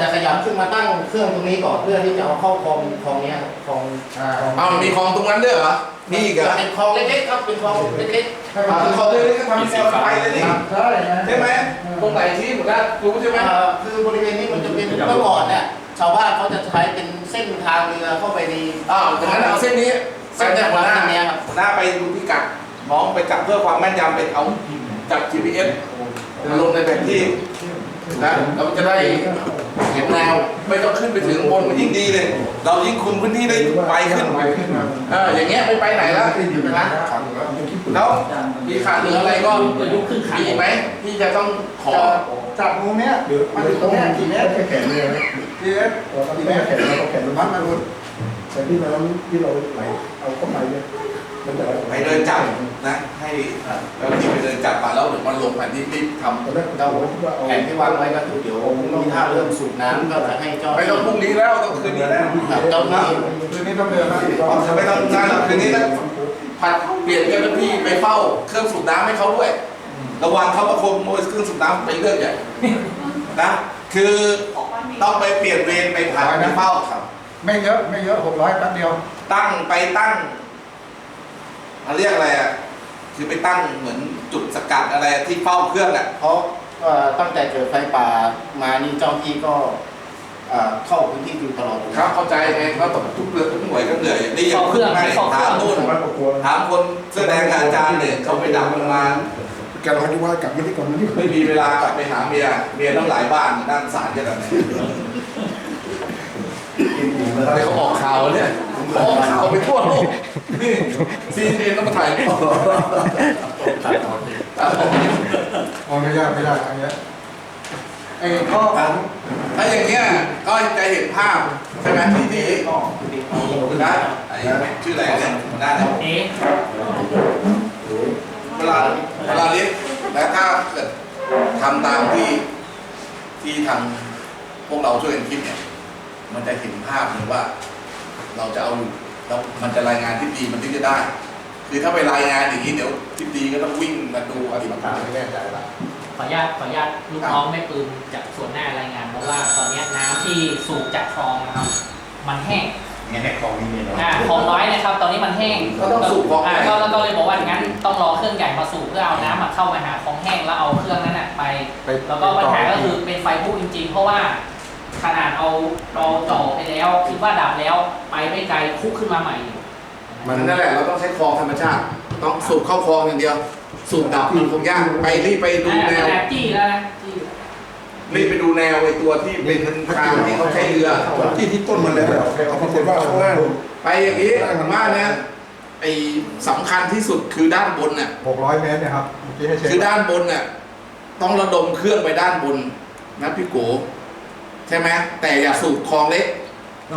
จะขยับขึ้นมาตั้งเครื่องตรงนี้ก่อนเพื่อที่จะเอาเข้าคลองคลองเนี้ยคลองอ่าเอามันมีคลองตรงนั้นด้วยเหรอนี่อีกเหรอเป็นคลองเล็กๆครับเป็นคลองเล็กอ่าคลองเลยก็ทำเป็นไฟเลยนี่ใช่นะใช่ไหมตรงไหนที่หมดแล้วรู้ใช่ๆไหมเอ่อคือบริเวณนี้มันจะเป็นเมื่อก่อนเนี่ยชาวบ้านเขาจะใช้เป็นเส้นทางเรือเข้าไปในอ้าวดังนั้นเอาเส้นนี้เส้นเนี่ยหัวหน้าเส้นเนี้ยครับหัวหน้าไปดูพิกัดน้องไปจับเพื่อความแม่นยำไปเอาจับ GPS มาลงในแผนที่ นะเราจะได้เห็นแนวไม่ต้องขึ้นไปถึงบนมันยิ่งดีเลย เรายิ่งคุมพื้นที่ได้ไวขึ้นไปขึ้นมาเอออย่างเงี้ยไม่ไปไหนแล้วขึ้นอยู่นะนะขังแล้วยังคิดแล้วมีขาดเหลืออะไรก็มีอีกไหมที่จะต้องขอจากมุมเนี้ยมาถึงตรงเนี้ยกี่เมตรแค่แขนเลยนะกี่เมตรเราตอนที่แม่แขนเราแขนมันมัดมาลุ้นแต่ที่เราที่เราไหลเอาเข้าไปเนี่ยมันจะ ไปเดินจับนะให้แล้วที่ไปเดินจับมาแล้วเดี๋ยวมันลงแผนที่รีบทตอนแรกเราคิดว่าเอาแผนที่วางไว้ก็คือเดี๋ยวมีท่าเริ่มสูบน้ำก็จะให้เจ้าำไม่ต้องพรุ่งนี้แล้วต้องคืนนี้แล้วครับเจ้าหน้าที่คืนนี้ต้องเดินนะจะไม่ต้องงานหรอกคืนนี้นะผัดเปลี่ยนเจ้าหน้าที่ไปเฝ้าเครื่องสูบน้ำให้เขาด้วย ระวังเขาประคมโมยเครื่องสูบน้ำไปเรื่อยใหญ่นะคือต้องไปเปลี่ยนเวรไปผัดไปเฝ้าครับ ไม่เยอะไม่เยอะหกร้อยแป๊บเดียว ตั้งไปตั้ง เขาเรียกอะไรอะคือไปตั้งเหมือนจุดสกัดอะไรที่เฝ้าเครื่องอะเพราะเอ่อตั้งแต่เกิดไฟป่ามานี่เจ้าที่ก็เอ่อเข้าพื้นที่อยู่ตลอดครับเข้าใจไงเขาตกทุกเรือทุกหน่วยก็เหนื่อยนี่ยังเข้าเครื่องไม่เข้าเครื่ถาองมนู่นวัดประกวดถามคนเสื้อแดงกับอาจารย์เนี่ยเขาไปดับมันมาแกเราคิดว่ากลับมาที่ก่อนมาที่ไม่มีเวลากลับไปหาเมียเมียต้องหลายบ้านด้านศาลกันไหนเขาออกข่าวเนี่ยเขา ออกข่าวไปทั่วโลกนี่ซีเอ็นต้องมาถ่ายรูปมองไม่ได้ไม่ได้อันเนี้ยไอ้ข้อของถ้าอย่างเงี้ยก็จะเห็นภาพใช่ไหมที่ที่นะไอ้ชื่ออะไรเนี่ยน่าจะเอ๊ะเวลาเวลาเลี้ยงแล้วถ้าเกิดทำตามที่ที่ทางพวกเราช่วยกันคิดเนี่ยมันจะเห็นภาพเลยว่า เราจะเอาอยู่แล้วมันจะรายงานทิศดีมันถึงจะได้ คือถ้าไปรายงานอย่างนี้เดี๋ยวทิศดีก็ต้องวิ่งมาดูอธิบัติการไม่แน่ใจละขออนุญาตขออนุญาตลูกน้องแม่ปืนจากส่วนหน้ารายงานเพราะว่าตอนเนี้ยน้ำที่สูบจากคลองนะครับ มันแห้งงั้นในคลองนี้เนี่ยอ่าคลองน้อยนะครับ ตอนนี้มันแห้งก็ต้องสูบออกอ่าไปก็ก็เลยบอกว่างั้นต้องรอเครื่องใหญ่มาสูบเพื่อเอาน้ำมาเข้ามาหาคลองแห้งแล้วเอาเครื่องนั้นน่ะไปไป แล้วก็ปัญหาก็คือเป็นไฟพุ่งจริง ๆ เพราะว่า ขนาดเอาเราจ่อไปแล้วคิดว่าดับแล้วไปไม่ไกลคุกขึ้นมาใหม่อีกมันนั่นแหละเราต้องใช้คลองธรรมชาติ ต้องสูบเข้าคลองอย่างเดียว สูบดับมันคงยากไปรีบไปดูอ่าแนวแอบจี้แล้วนะจี้รีบไปดูแนวไอ้ตัวที่เป็นทางที่เขาใช้เรือที่ที่ต้นมันแล้วเอาปรากฏว่าข้างล่างไปอย่างนี้ผมว่านะไอ้สำคัญที่สุดคือด้านบนน่ะหกร้อยเมตรเนะครับเมื่อกี้ให้เช็คคือด้านบนน่ะต้องระดมเครื่องไปด้านบนนะพี่โก ใช่ไหมแต่อย่าสูบคลองเล็ก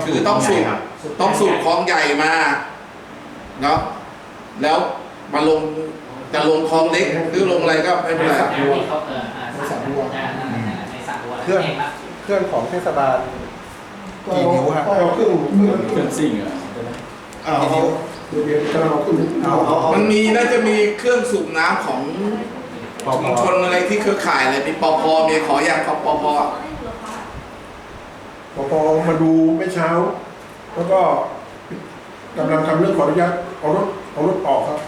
คือต้องสูบต้องสูบคลองใหญ่มาเนาะแล้วมาลงจะลงคลองเล็กหรือลงอะไรก็ไม่เป็นไรน้ำที่เขาเอออ่าสระบัวอ่านั่นแหละในสระบัวแล้วแห้งละเครื่องของเทศบาลกี่นิ้วฮะก็เอาเครื่องเครื่องเครื่องซิ่งอะเอาเอาเดี๋ยวจะเอาขึ้นเอาเอาเอามันมีน่าจะมีเครื่องสูบน้ำของปอชุมชนอะไรที่เครือข่ายอะไรมีปพมีขออย่างของปพ พอพอมาดูเมื่อเช้า แล้วก็กำลังทำเรื่องขออนุญาตเอารถเอารถออกครับ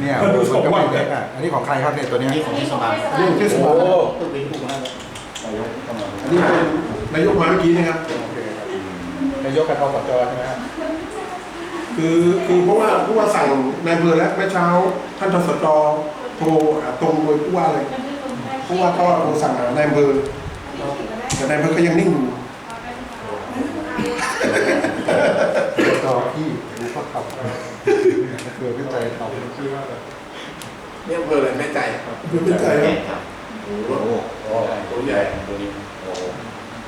เนี่ยมันก็ไม่เล็กอะอันนี้ของใครครับเนี่ยตัวเนี้ยนี่ของเทศบาลเรื่องเทศบาลตึกเป็นถูกนั่นแหละอันนี้เป็นนายกมาเมื่อกี้นะครับโอเคครับนายกกันทสจใช่ไหมครับคือคือเพราะว่าผู้ว่าสั่งนายอำเภอแล้วเมื่อเช้า ท่านทศจโทรหาตรงโดยผู้ว่าเลยผู้ว่าก็โทรสั่งหานายอำเภอ แต่นายอำเภอก็ยังนิ่งอยู่จอพี่รู้ข้อขับเกิดขึ้นใจเขาเนี่ยอำเภอเลยแม่ใจอยู่ในใจครับโอ้โหตัวใหญ่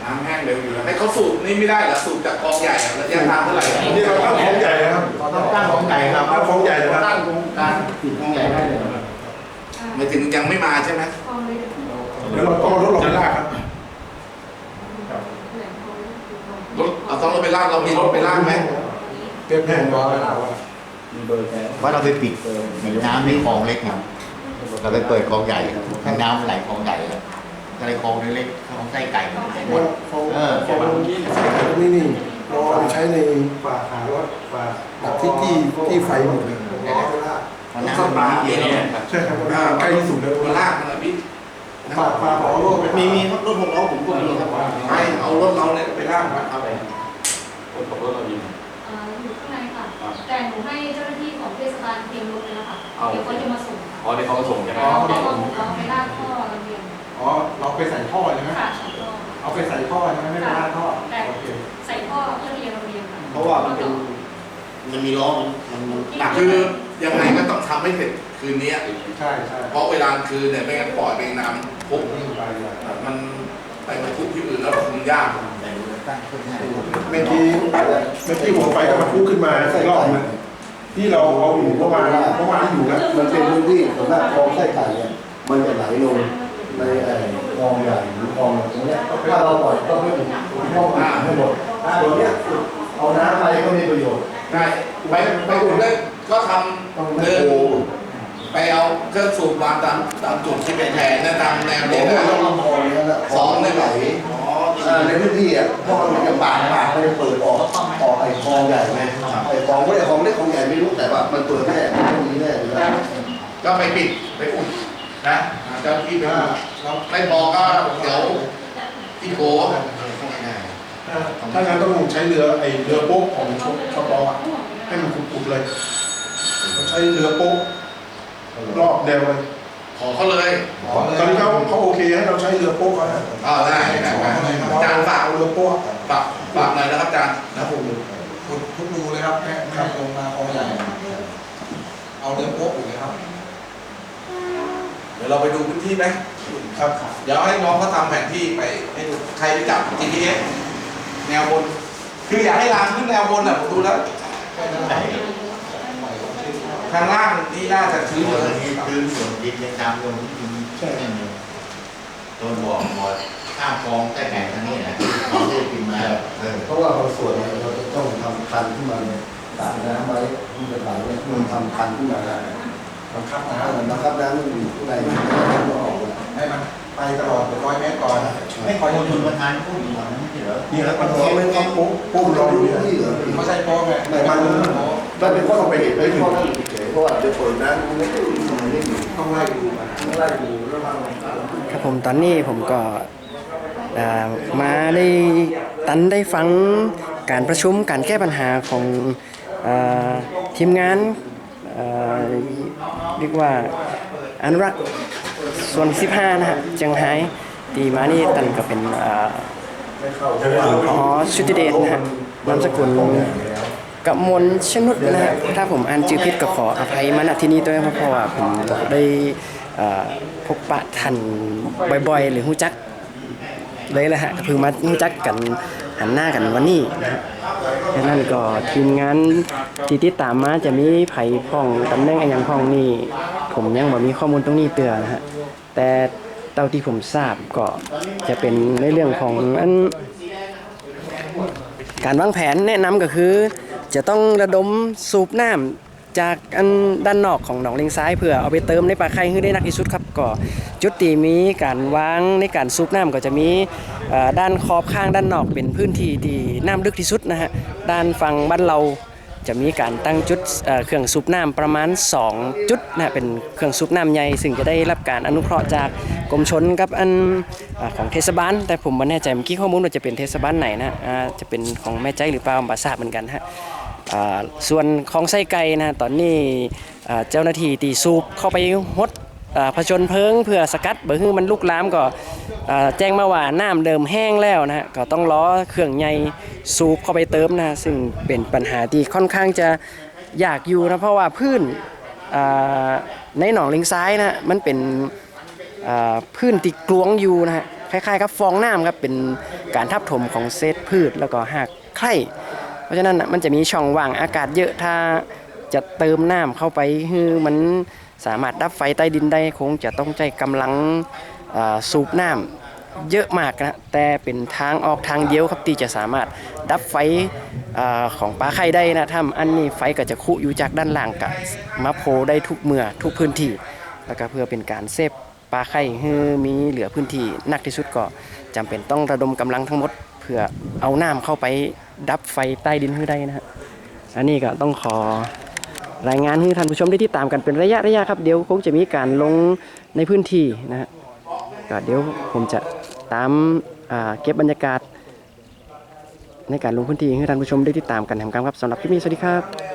น้ำแห้งเร็วอยู่แล้วให้เขาสูบนี่ไม่ได้เหรอสูบจากคลองใหญ่อะระยะทางเท่าไหร่อะนี่เราตั้งของใหญ่นะครับต้องตั้งของใหญ่ครับตั้งของใหญ่นะครับตั้งโครงการติดของใหญ่ได้เลยครับหมายถึงยังไม่มาใช่ไหมเดี๋ยวเราต้องเอารถลงไปลากครับ รถ เราต้องรถไปลากเรามีรถไปลากไหมเรียบแห้งร้อยแล้วว่าว่าเราไปปิดน้ำในคลองเล็กครับเราไปเปิดคลองใหญ่ให้น้ำไหลคลองใหญ่ครับอะไรคลองเล็กๆของไส้ไก่หมดเลยว่าเขาเออเขานี่นี่เราเอาไปใช้ในฝากหารถฝากแบบที่ที่ที่ไฟหมดเลยเพราะน้ำมันมีนิดเดียวใช่ครับใกล้ที่สุดแล้วมันลากมันอะพี่ฝากฝากขอโลกไปมีมีครับรถหกล้อผมก็มีครับไม่เอารถเราเนี่ยไปลากมันครับผม คนขับรถเรายิงอ่าอยู่ข้างในค่ะ แต่หนูให้เจ้าหน้าที่ของเทศบาลเตรียมรถเลยนะคะเอาเดี๋ยวเขาจะมาส่งอ๋อในเขามาส่งใช่ไหมเราเราเราไปลากท่อระเบียงอ๋อ เราไปใส่ท่อใช่ไหมค่ะใส่ท่อเอาไปใส่ท่อใช่ไหมไม่ได้ลาดท่อแต่โอเคใส่ท่อเพื่อเรียงระเบียงค่ะเพราะว่ามันเป็นมันมีล้อมันมันมันหนักคือยังไงก็ต้องทำให้เสร็จคืนนี้ใช่ใช่เพราะเวลาคืนเนี่ยไม่งั้นปล่อยไปน้ำปุ๊บไปเลยมันไปบรรทุกที่อื่นแล้วคุมยาก เมื่อกี้เมื่อกี้หัวไฟก็มาพุ่งขึ้นมาอีกรอบนึงที่เราเอาอยู่เมื่อวานเมื่อวานอยู่นะมันเป็นพื้นที่สำหรับคลองไส้ไก่เนี่ยมันจะไหลลงในไอ้คลองใหญ่หรือคลองตรงเนี้ยถ้าเราปล่อยต้องให้ถึงห้องอ่างให้หมดส่วนเนี้ยเอาน้ำไปก็มีประโยชน์ได้ไปไปอุ่นเลยก็ทต้องำไม่เดินโกงไปเอาเครื่องสูบวางตามตามจุดที่เป็นแผนนะตามแนวเดี๋นี้ยวนะต้องลำคลองนี้แหละสองไม่ไหลอ๋ออ่า ในพื้นที่อะเพราะมันจะปากปากมันจะเปิดออกออกไอ้คลองใหญ่ไงไอ้คลองไม่ได้คลองเล็กคลองใหญ่ไม่รู้แต่ว่ามันเปิดแน่มันต้องมีแน่อยู่แล้วก็ไปปิดไปอุ่นะเจ้าที่ไปอ่าอุ่นเราไม่พอก็เดี๋ยวที่โกถ้างั้นต้องใช้เรือไอ้เรือโป๊กของชปอะให้มันขุดๆเลยใช้เรือโป๊กรอบแนวเลย ขอเขาเลยขอเลยตอนนี้เขาเขาโอเคให้เราใช้เรือโป๊กแล้วนะอ่าได้ได้ได้อาจารย์ฝากเอาเรือโป๊กฝากฝากหน่อยนะครับอาจารย์นะผมขุดทุกรูเลยครับแม่แม่ลงมาคลองใหญ่ เอาเรือโป๊ะอยู่เลยครับ เดี๋ยวเราไปดูพื้นที่ไหมครับเดี๋ยวให้น้องเขาทำแผนที่ไปให้ดูใครไปจับ GPS แนวบน คืออยากให้รางขึ้นแนวบนอะผมดูแล้ว ทางล่างนี่น่าจะชื้นคือเลยนี้คือส่วนดินในตามลงที่ดินใช่โดนบอกหมดข้ามคลองไส้ไก่ทางนี้นะเราได้กินมาเออเพราะว่าบางส่วนเนี่ยเราจะต้องทำคันขึ้นมาเลยตากน้ำไว้มันจะไหลเนี่ยมันทำคันขึ้นมาได้บังคับน้ำมับังคับน้ำมันอยู่ข้างในมันไม่ออกเลยให้มันไปตลอดร้อยเมตรก่อน ไม่ขอชนประธานพูดอยู่ก่อนนะไม่ใช่เหรอนี่ครับมันเขาไม่เขาโป๊กโป๊กรออยู่นี่เหรอไม่ใช่โป๊ะไงไม่มันมันเป็นข้อสังเกตไม่ข้อนั้นเฉย ราะว่าเดี๋ยวเปิดน้ำมันไม่ได้มันไม่อยู่ต้องไล่ดูมันต้องไล่ดูแล้วมันครับผมตอนนี้ผมก็มาได้ตันได้ฟังการประชุมการแก้ปัญหาของอทีมงานเรียกว่าอนุรักษ์ส่วน 15 นะฮะเจียงไฮ้ตีมานี่ตันก็เป็นอ่าพอชุติเดชนะฮะนามสกุล กมลชนุดนะฮะถ้าผมอ่านชื่อผิดก็ขออภัยมาณที่นี้ด้วยเพราะว่าผมได้พบปะท่านบ่อยๆ หรือหู้จักเลยแหละฮะก็เพิ่งมารู้จักกันหันหน้ากันวันนี้นะฮะดังนั้นก็ทีมงานที่ติดตามมาจะมีไผ่พ่องตำแหน่งอะไรอย่างพ่องนี่ผมยังบ่มีข้อมูลตรงนี้เตือนนะฮะแต่เท่าที่ผมทราบก็จะเป็นในเรื่องของอันการวางแผนแนะนำก็คือ จะต้องระดมสูบน้ำจากอันด้านนอกของหนองเลงซ้ายเพื่อเอาไปเติมในปลาไข่ให้ได้นักที่สุดครับก็จุดที่มีการวางในการสูบน้ำก็จะมีด้านขอบข้างด้านนอกเป็นพื้นที่ที่น้ำลึกที่สุดนะฮะด้านฝั่งบ้านเราจะมีการตั้งจุดเครื่องสูบน้ำประมาณ 2 จุดนะฮะเป็นเครื่องสูบน้ำใหญ่ซึ่งจะได้รับการอนุเคราะห์จากกรมชนกับอันอของเทศบาล แต่ผมไม่แน่ใจเมื่อกี้ข้อมูลว่าจะเป็นเทศบาลไหนนะจะเป็นของแม่ใจหรือเปล่าบาทราบเหมือนกันฮะ ส่วนของไส้ไก่นะตอนนี้เจ้าหน้าที่ตีสูบเข้าไปฮดผจญเพลิงเพื่อสกัดเบื้อมันลุกลามก็แจ้งมาว่าน้ำเดิมแห้งแล้วนะฮะก็ต้องล้อเครื่องใหญ่สูบเข้าไปเติมนะฮะซึ่งเป็นปัญหาที่ค่อนข้างจะยากอยู่นะเพราะว่าพื้นในหนองลิงซ้ายนะมันเป็นพื้นที่กลวงอยู่นะฮะคล้ายๆกับฟองน้ำครับเป็นการทับถมของเศษพืชแล้วก็หากไข่ เพราะฉะนั้นมันจะมีช่องว่างอากาศเยอะถ้าจะเติมน้ำเข้าไปคือมันสามารถดับไฟใต้ดินได้คงจะต้องใช้กำลังสูบน้ำเยอะมากนะแต่เป็นทางออกทางเดียวครับที่จะสามารถดับไฟอของปลาไข่ได้นะถ้าอันนี้ไฟก็จะคุอยู่จากด้านล่างกับมาโพได้ทุกเมื่อทุกพื้นที่ แล้วก็เพื่อเป็นการเซฟปลาไข่ให้มีเหลือพื้นที่นักที่สุดก็จำเป็นต้องระดมกำลังทั้งหมด เพื่อเอาน้ำเข้าไป ดับไฟใต้ดินให้ได้นะฮะอันนี้ก็ต้องขอรายงานให้ท่านผู้ชมได้ที่ตามกันเป็นระยะระยะครับเดี๋ยวคงจะมีการลงในพื้นที่นะฮะก็เดี๋ยวผมจะตามเก็บบรรยากาศ ในการลงพื้นที่ให้ท่านผู้ชมได้ติดตามกันทำกันครับสำหรับคลิปนี้สวัสดีครับ